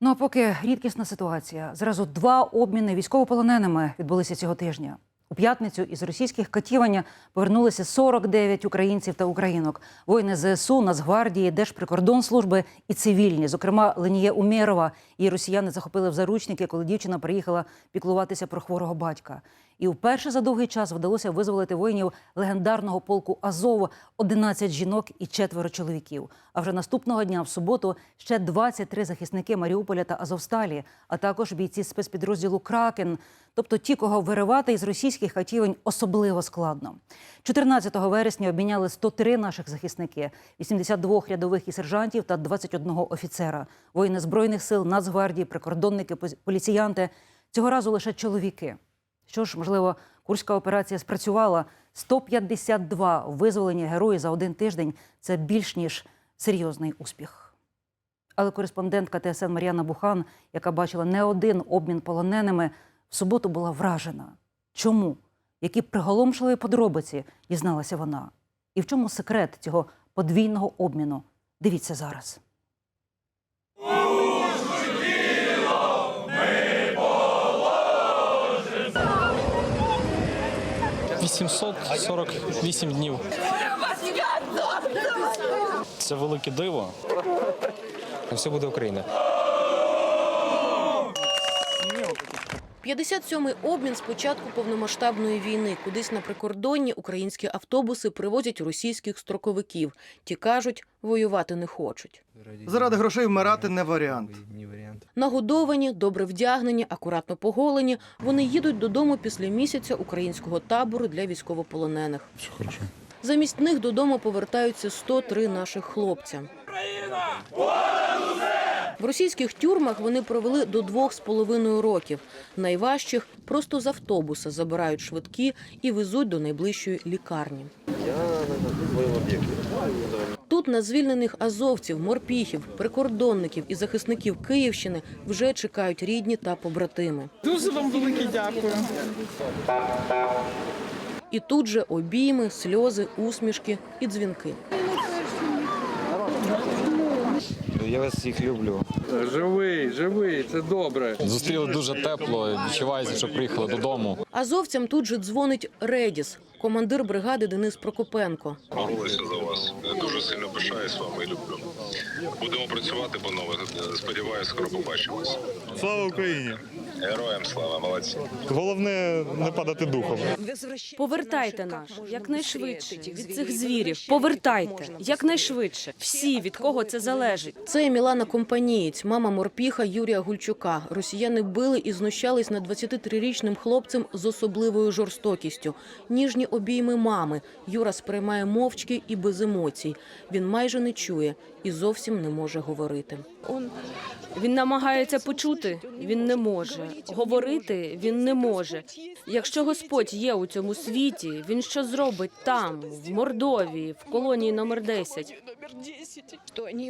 Ну а поки рідкісна ситуація. Зразу два обміни військовополоненими відбулися цього тижня. У п'ятницю із російських катівання повернулися 49 українців та українок. Воїни ЗСУ, Нацгвардії, Держприкордонслужби і цивільні. Зокрема, Ленія Умєрова. Її росіяни захопили в заручники, коли дівчина приїхала піклуватися про хворого батька. І вперше за довгий час вдалося визволити воїнів легендарного полку Азов 11 жінок і четверо чоловіків. А вже наступного дня, в суботу, ще 23 захисники Маріуполя та Азовсталі, а також бійці спецпідрозділу Кракен, тобто ті, кого виривати із російських хатівень особливо складно. 14 вересня обміняли 103 наших захисники, 82 рядових і сержантів та 21 офіцера. Воїни збройних сил, Нацгвардії, прикордонники, поліціянти. Цього разу лише чоловіки. Що ж, можливо, курська операція спрацювала. 152 визволені герої за один тиждень це більш ніж серйозний успіх. Але кореспондентка ТСН Мар'яна Бухан, яка бачила не один обмін полоненими, в суботу була вражена. Чому? Які приголомшливі подробиці дізналася вона? І в чому секрет цього подвійного обміну? Дивіться зараз. 848 днів. Це велике диво. Все буде Україна. 57-й обмін з початку повномасштабної війни. Кудись на прикордонні українські автобуси привозять російських строковиків. Ті кажуть, воювати не хочуть. Заради грошей вмирати не варіант. Нагодовані, добре вдягнені, акуратно поголені. Вони їдуть додому після місяця українського табору для військовополонених. Все хорошо. Замість них додому повертаються 103 наших хлопця. В російських тюрмах вони провели до двох з половиною років. Найважчих просто з автобуса забирають швидкі і везуть до найближчої лікарні. Тут на звільнених азовців, морпіхів, прикордонників і захисників Київщини вже чекають рідні та побратими. Дуже вам велике дякую. І тут же обійми, сльози, усмішки і дзвінки. Я вас всіх люблю. Живий, живий, це добре. Зустріли дуже тепло. Відчувається, що приїхали додому. Азовцям тут же дзвонить Редіс, командир бригади Денис Прокопенко. Молилися за вас. Дуже сильно пишаюсь вами і люблю. Будемо працювати, панове. Сподіваюсь, скоро побачимось. Слава Україні! Героям слава, молодці. Головне не падати духом. Повертайте наш якнайшвидше від цих звірів. Повертайте якнайшвидше. Всі від кого це залежить. Це Мілана Компанієць, мама морпіха Юрія Гульчука. Росіяни били і знущались над 23-річним хлопцем з особливою жорстокістю. Ніжні обійми мами. Юра сприймає мовчки і без емоцій. Він майже не чує і зовсім не може говорити. Він намагається почути, він не може. Говорити він не може. Якщо Господь є у цьому світі, він що зробить там, в Мордовії, в колонії номер 10?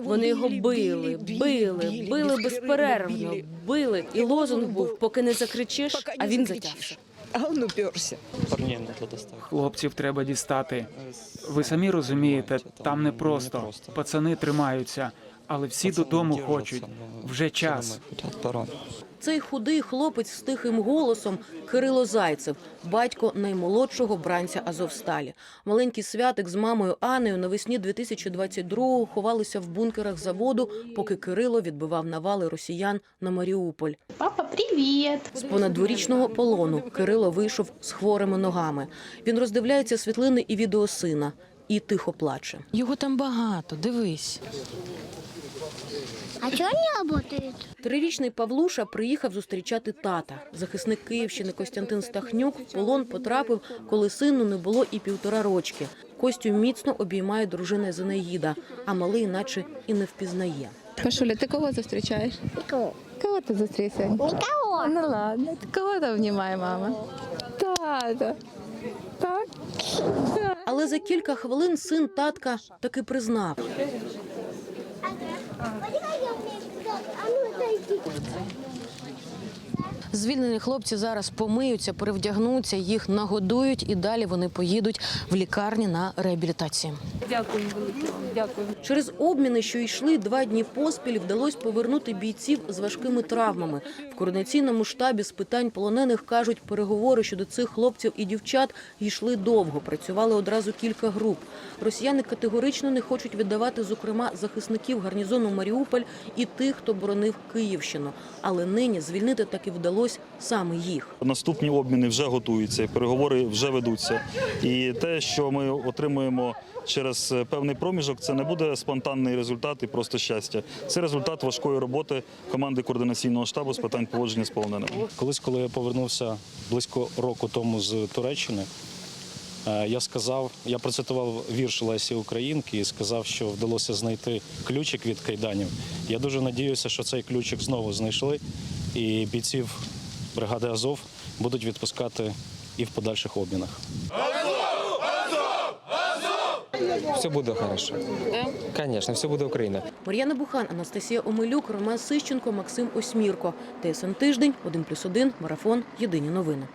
Вони його били, били, били безперервно, били. І лозунг був, поки не закричиш, а він затявся. А он уперся. Парні не. Хлопців треба дістати. Ви самі розумієте, там не просто. Пацани тримаються, але всі додому хочуть. Вже час. Цей худий хлопець з тихим голосом Кирило Зайцев, батько наймолодшого бранця Азовсталі. Маленький святик з мамою Анею навесні 2022-го ховалися в бункерах заводу, поки Кирило відбивав навали росіян на Маріуполь. Папа, привет. З понад дворічного полону Кирило вийшов з хворими ногами. Він роздивляється світлини і відео сина і тихо плаче. Його там багато, дивись. А чого не працює? Трирічний Павлуша приїхав зустрічати тата. Захисник Київщини Костянтин Стахнюк в полон потрапив, коли сину не було і півтора рочки. Костю міцно обіймає дружина Зинаїда, а малий наче і не впізнає. Кашуля, ти кого зустрічаєш? Нікого. Кого ти зустрічаєш? Нікого. Ну ладно, кого там обнімає мама? Тата. Так? Але за кілька хвилин син татка таки признав. Дайте. Звільнені хлопці зараз помиються, перевдягнуться, їх нагодують і далі вони поїдуть в лікарні на реабілітацію. Дякую. Дякую. Через обміни, що йшли два дні поспіль, вдалося повернути бійців з важкими травмами. В координаційному штабі з питань полонених кажуть, переговори щодо цих хлопців і дівчат йшли довго. Працювали одразу кілька груп. Росіяни категорично не хочуть віддавати, зокрема, захисників гарнізону Маріуполь і тих, хто боронив Київщину. Але нині звільнити таки вдалося саме їх. Наступні обміни вже готуються, переговори вже ведуться. І те, що ми отримуємо через певний проміжок, це не буде спонтанний результат і просто щастя. Це результат важкої роботи команди координаційного штабу з питань поводження з полоненими. Колись, коли я повернувся близько року тому з Туреччини, е, я сказав, я процитував вірш Лесі Українки і сказав, що вдалося знайти ключик від кайданів. Я дуже надіюся, що цей ключик знову знайшли, і бійців бригади Азов будуть відпускати і в подальших обмінах. Все буде хорошо. Звісно, все буде Україна. Мар'яна Бухан, Анастасія Омелюк, Роман Сищенко, Максим Осьмірко. ТСН Тиждень, 1+,1, Марафон. Єдині новини.